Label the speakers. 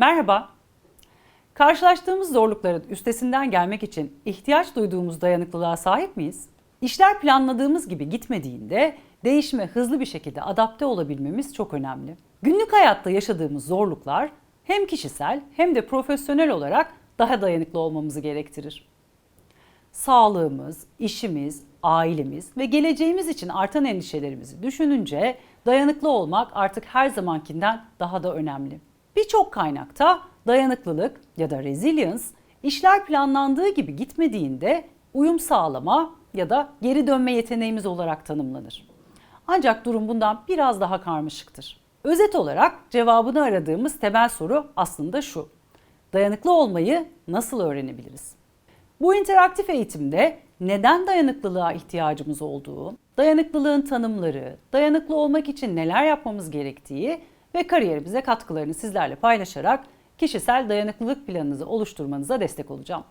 Speaker 1: Merhaba. Karşılaştığımız zorlukların üstesinden gelmek için ihtiyaç duyduğumuz dayanıklılığa sahip miyiz? İşler planladığımız gibi gitmediğinde değişime hızlı bir şekilde adapte olabilmemiz çok önemli. Günlük hayatta yaşadığımız zorluklar hem kişisel hem de profesyonel olarak daha dayanıklı olmamızı gerektirir. Sağlığımız, işimiz, ailemiz ve geleceğimiz için artan endişelerimizi düşününce dayanıklı olmak artık her zamankinden daha da önemli. Birçok kaynakta dayanıklılık ya da resilience işler planlandığı gibi gitmediğinde uyum sağlama ya da geri dönme yeteneğimiz olarak tanımlanır. Ancak durum bundan biraz daha karmaşıktır. Özet olarak cevabını aradığımız temel soru aslında şu. Dayanıklı olmayı nasıl öğrenebiliriz? Bu interaktif eğitimde neden dayanıklılığa ihtiyacımız olduğu, dayanıklılığın tanımları, dayanıklı olmak için neler yapmamız gerektiği ve kariyerimize katkılarını sizlerle paylaşarak kişisel dayanıklılık planınızı oluşturmanıza destek olacağım.